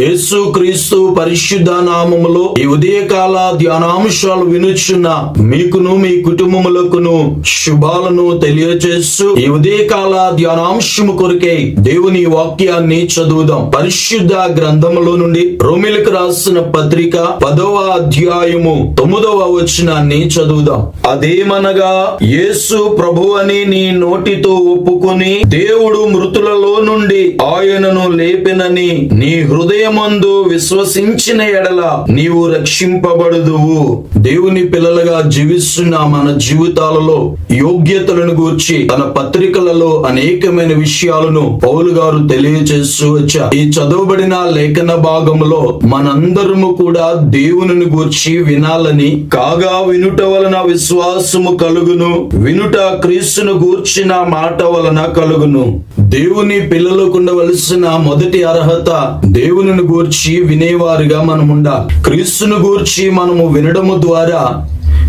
యేసు క్రీస్తు పరిశుద్ధ నామములో ఈ ఉదయకాల ధ్యానాంశాలు వినుచున్న మీకును మీ కుటుంబములకును శుభాలను తెలియజేస్తూ ఈ ఉదయకాల ధ్యానాంశము కొరికే దేవుని వాక్యాన్ని చదువుదాం. పరిశుద్ధ గ్రంథములో నుండి రోమిలకు రాసిన పత్రిక పదవ అధ్యాయము తొమ్మిదవ వచనాన్ని చదువుదాం. అదేమనగా యేసు ప్రభు అని నీ నోటితో ఒప్పుకొని దేవుడు మృతులలో నుండి ఆయనను లేపినని నీ హృదయం హృదయమందు విశ్వసించిన ఎడల నీవు రక్షింపబడుదువు. దేవుని పిల్లలుగా జీవిస్తున్న మన జీవితాలలో యోగ్యతలను గూర్చి తన పత్రికలలో అనేకమైన విషయాలను పౌలు గారు తెలియజేస్తూ వచ్చారు. ఈ చదవబడిన లేఖన భాగములో మనందరము కూడా దేవుని గూర్చి వినాలని కాగా వినుట వలన విశ్వాసము కలుగును వినుట క్రీస్తును గూర్చిన మాట వలన కలుగును. దేవుని పిల్లలకు ఉండవలసిన మొదటి అర్హత దేవుని గూర్చి వినేవారుగా మనం ఉండాలి క్రీస్తును గూర్చి మనము వినడము ద్వారా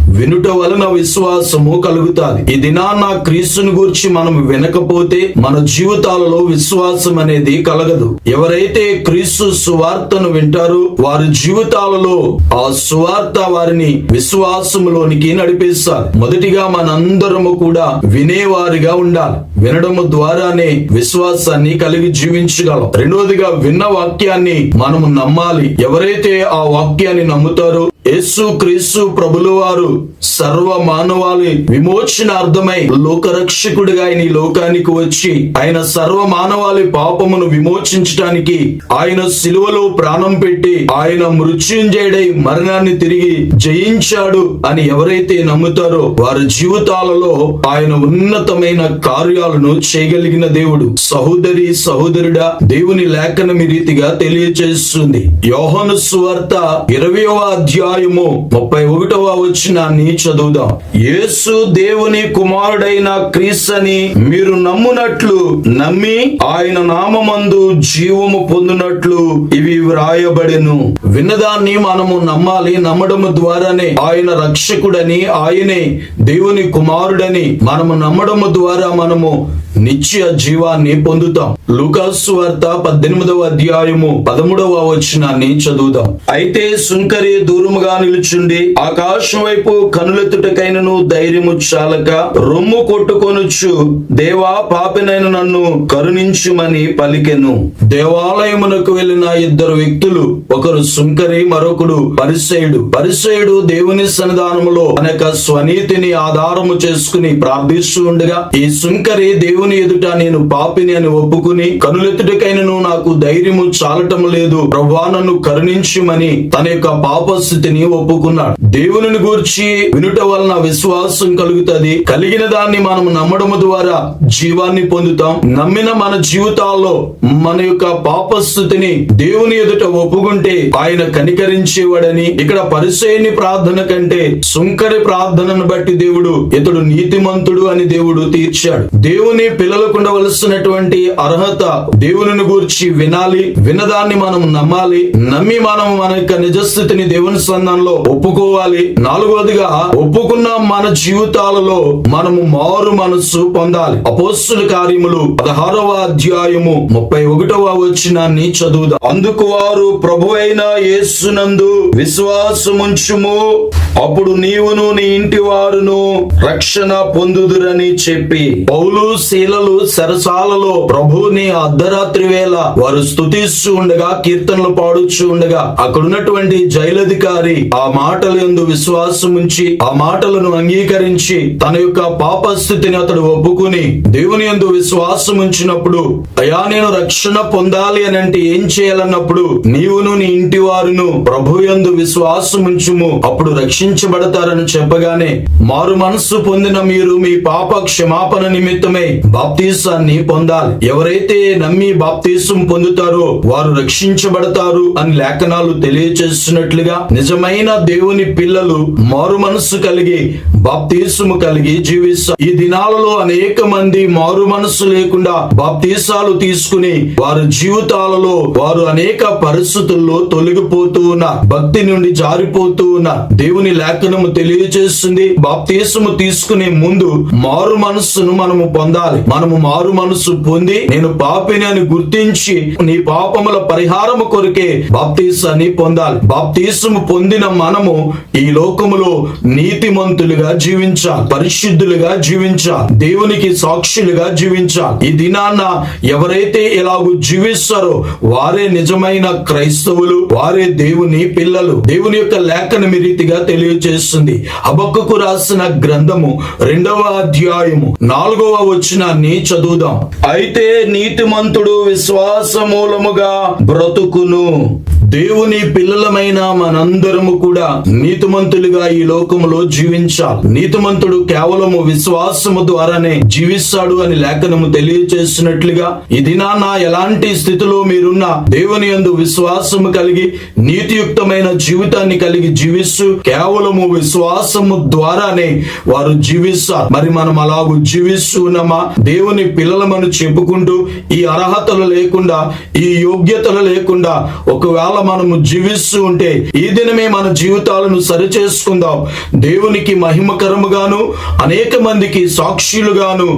వినుట వలన విశ్వాసము కలుగుతాది. ఈ దినాన్న క్రీస్తుని గూర్చి మనం వినకపోతే మన జీవితాలలో విశ్వాసం అనేది కలగదు. ఎవరైతే క్రీస్తు సువార్తను వింటారో వారి జీవితాలలో ఆ సువార్త వారిని విశ్వాసములోనికి నడిపిస్తారు. మొదటిగా మనందరము కూడా వినేవారిగా ఉండాలి. వినడము ద్వారానే విశ్వాసాన్ని కలిగి జీవించగలం. రెండవదిగా విన్న వాక్యాన్ని మనము నమ్మాలి. ఎవరైతే ఆ వాక్యాన్ని నమ్ముతారో యేసు క్రీస్తు ప్రభులవారు సర్వ మానవాళి విమోచనార్థమై లోకరక్షకుడిగా ఆయన లోకానికి వచ్చి ఆయన సర్వ మానవాళి పాపమును విమోచించటానికి ఆయన సిలువలో ప్రాణం పెట్టి ఆయన మృత్యుంజయుడై మరణాన్ని తిరిగి జయించాడు అని ఎవరైతే నమ్ముతారో వారి జీవితాలలో ఆయన ఉన్నతమైన కార్యాలను చేయగలిగిన దేవుడు. సహోదరి సహోదరుడా దేవుని లేఖనం ఈ రీతిగా తెలియజేస్తుంది. యోహను సువార్త ఇరవయవ అధ్యాయము ముప్పై ఒకటవ వచ్చినాన్ని వచనాన్ని చదువుదాం. యేసు దేవుని కుమారుడైన క్రీస్తని మీరు నమ్మునట్లు నమ్మి ఆయన నామందు జీవము పొందినట్లు ఇవి వ్రాయబడెను. విన్నదాన్ని మనము నమ్మాలి నమ్మడము ద్వారానే ఆయన రక్షకుడని ఆయనే దేవుని కుమారుడని మనము నమ్మడము ద్వారా మనము నిత్య జీవాన్ని పొందుతాం. లూకాసు వార్త పద్దెనిమిదవ అధ్యాయము పదమూడవ వచనాన్ని చదువుదాం. అయితే సుంకరి దూరముగా నిలుచుండి ఆకాశం వైపు కనులెత్తుటకైనను ధైర్యము చాలక రొమ్ము కొట్టుకొనుచు దేవా పాపినైన నన్ను కరుణించుమని పలికెను. దేవాలయమునకు వెళ్ళిన ఇద్దరు వ్యక్తులు ఒకరు సుంకరి మరొకడు పరిసయుడు. పరిసయుడు దేవుని సన్నిధానములో అనేక స్వనీతిని ఆధారము చేసుకుని ప్రార్థిస్తూ ఉండగా ఈ సుంకరి దేవుని ఎదుట నేను పాపిని అని ఒప్పుకుని కనులెత్తుటకైనను నాకు ధైర్యము చాలటం లేదు. ప్రభా నన్ను కరుణించుమని తన యొక్క పాప స్థితిని ఒప్పుకున్నాడు. దేవుని గూర్చి వినుట వలన విశ్వాసం కలుగుతుంది. కలిగిన దాన్ని మనం నమ్మడము ద్వారా జీవాన్ని పొందుతాం. నమ్మిన మన జీవితాల్లో మన యొక్క పాప స్థితిని దేవుని ఎదుట ఒప్పుకుంటే ఆయన కనికరించేవాడని ఇక్కడ పరిచయని ప్రార్థన కంటే సుంకరి ప్రార్థనను బట్టి దేవుడు ఇతడు నీతిమంతుడు అని దేవుడు తీర్చాడు. దేవుని పిల్లలకు ఉండవలసినటువంటి అర్హత దేవుని గూర్చి వినాలి. వినదాన్ని మనం నమ్మాలి. నమ్మి మనం మన యొక్క నిజస్థితిని దేవుని సంఘంలో ఒప్పుకోవాలి. నాలుగవదిగా ఒప్పుకున్న మన జీవితాలలో మనము మారు మనస్సు పొందాలి. అపోస్తుల కార్యములు పదహారవ అధ్యాయము ముప్పై ఒకటవ వచ్చినాన్ని చదువుదాం. అందుకు వారు ప్రభు అయిన యేసునందు విశ్వాసముంచుము. అప్పుడు నీవును నీ ఇంటి వారును రక్షణ పొందుదురని చెప్పి పౌలు శీలలు సరసాలలో ప్రభుని అర్ధరాత్రి వేళ వారు స్థుతిస్తూ ఉండగా కీర్తనలు పాడుచూ ఉండగా అక్కడున్నటువంటి జైలధికారి ఆ మాటలు యందు విశ్వాసముంచి ఆ మాటలను అంగీకరించి తన యొక్క పాప స్థితిని అతడు ఒప్పుకుని దేవుని యందు విశ్వాసం ఉంచినప్పుడు అయా నేను రక్షణ పొందాలి అని అంటే ఏం చేయాలన్నప్పుడు నీవును నీ ఇంటి వారును ప్రభు యందు విశ్వాసముంచుము అప్పుడు రక్షించబడతారని చెప్పగానే మారు మనస్సు పొందిన మీరు మీ పాప క్షమాపణ నిమిత్తమే బాప్తీసాన్ని పొందాలి. ఎవరైతే నమ్మి బాప్తీసం పొందుతారో వారు రక్షించబడతారు అని లేఖనాలు తెలియచేస్తున్నట్లుగా నిజమైన దేవుని పిల్లలు మారు మనస్సు కలిగి బాప్తీసము కలిగి జీవిస్తారు. ఈ దినాలలో అనేక మంది మారు మనస్సు లేకుండా బాప్తీసాలు తీసుకుని వారి జీవితాలలో వారు అనేక పరిస్థితుల్లో తొలగిపోతూ ఉన్న భక్తి నుండి జారిపోతూ ఉన్న దేవుని లేఖనము తెలియజేస్తుంది. బాప్తీసము తీసుకునే ముందు మారు మనస్సును మనము పొందాలి. మనము మారు మనస్సు పొంది నేను పాపిని అని గుర్తించి నీ పాపముల పరిహారము కొరకే బాప్తీసాన్ని పొందాలి. బాప్తీసము పొందిన మనము ఈ లోకములో నీతిమంతులుగా జీవించాలి పరిశుద్ధులుగా జీవించాలి దేవునికి సాక్షులుగా జీవించాలి ఈ దినాన్న ఎవరైతే ఇలాగూ జీవిస్తారో వారే నిజమైన క్రైస్తవులు వారే దేవుని పిల్లలు. దేవుని యొక్క లేఖనం రీతిగా తెలియజేస్తుంది అబక్కకు రాసిన గ్రంథము రెండవ అధ్యాయము నాలుగవ వచనాన్ని చదువుదాం. అయితే నీతిమంతుడు విశ్వాస మూలముగా బ్రతుకును. దేవుని పిల్లలమైన మనందరము కూడా నీతి నీతిమంతులుగా ఈ లోకములో జీవించాలి. నీతిమంతుడు కేవలము విశ్వాసము ద్వారానే జీవిస్తాడు అని లేఖనము తెలియచేసినట్లుగా ఈ దినాన ఎలాంటి స్థితిలో మీరున్న దేవుని యందు విశ్వాసము కలిగి నీతియుక్తమైన జీవితాన్ని కలిగి జీవిస్తూ కేవలము విశ్వాసము ద్వారానే వారు జీవిస్తారు. మరి మనం అలాగూ జీవిస్తున్నామా దేవుని పిల్లలమని చెప్పుకుంటూ ఈ అర్హతలు లేకుండా ఈ యోగ్యతలు లేకుండా ఒకవేళ మనము జీవిస్తూ ఉంటే ఈ దినమే మన జీవితాలను సరిచేసుకుందాం దేవునికి మహిమకరముగాను అనేక మందికి సాక్షులుగాను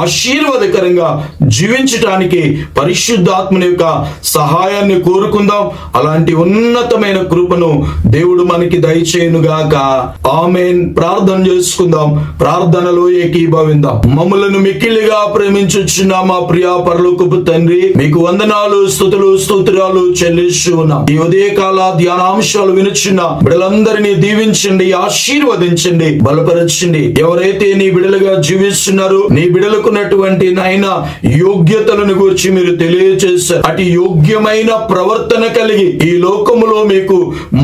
ఆశీర్వాదకరంగా జీవించటానికి పరిశుద్ధాత్మని యొక్క సహాయాన్ని కోరుకుందాం. అలాంటి ఉన్నతమైన కృపను దేవుడు మనకి దయచేయునుగాక. ఆమెన్. ప్రార్థన చేసుకుందాం. ప్రార్థనలో ఏకీభవిందాం. మమ్మలను మిక్కిలిగా ప్రేమించుచున్న మా ప్రియా పరలోకపు తండ్రి మీకు వందనాలు స్థుతులు స్తోత్రాలు చెల్లిస్తూ ఉన్నాం. ఈ ఉదయకాల ధ్యానాంశాలు వినుచున్న బిడలందరినీ దీవించండి ఆశీర్వదించండి బలపరచండి. ఎవరైతే నీ బిడలుగా జీవిస్తున్నారో నీ బిడలకున్నటువంటి నాయన యోగ్యతలను గురించి మీరు తెలియజేశారు అటు యోగ్యమైన ప్రవర్తన కలిగి ఈ లోకములో మీకు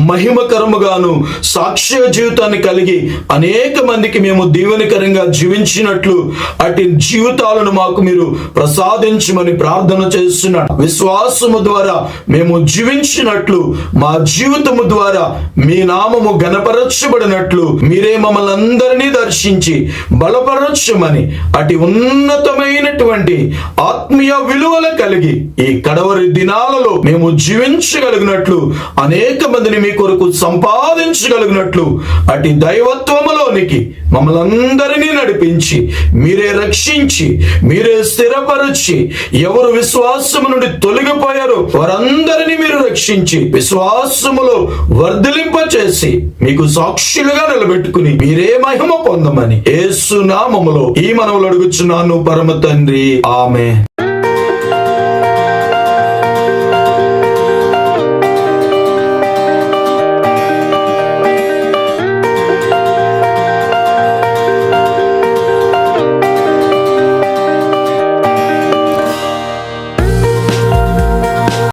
మహిమకరముగాను సాక్ష్య జీవితాన్ని కలిగి అనేక మందికి మేము దీవెనకరంగా జీవించినట్లు అటు జీవితాలను మాకు మీరు ప్రసాదించమని ప్రార్థన చేస్తున్నాడు. విశ్వాసము ద్వారా మేము జీవించినట్లు మా జీవితము ద్వారా మీ నామము గణపరచబడినట్లు మీరే మమ్మల్ని అందరినీ దర్శించి బలపరచమని అటు ఉన్నతమైనటువంటి ఆత్మీయ విలువలు కలిగి ఈ కడవరి దినాలలో మేము జీవించగలిగినట్లు అనేక మందిని మీ కొరకు సంపాదించగలిగినట్లు అటు దైవత్వములోనికి మమ్మల్ని అందరినీ నడిపించి మీరే రక్షించి మీరే స్థిరపరచి ఎవరు విశ్వాసము నుండి తొలగిపోయారో వారందరినీ మీరు రక్షించి విశ్వాసములో వర్ధలింప చేసి మీకు సాక్షులుగా నిలబెట్టుకుని మీరే మహిమ పొందమని ఏసునామములో ఈ మనవులు అడుగుచున్నాను పరమ తండ్రి. ఆమె come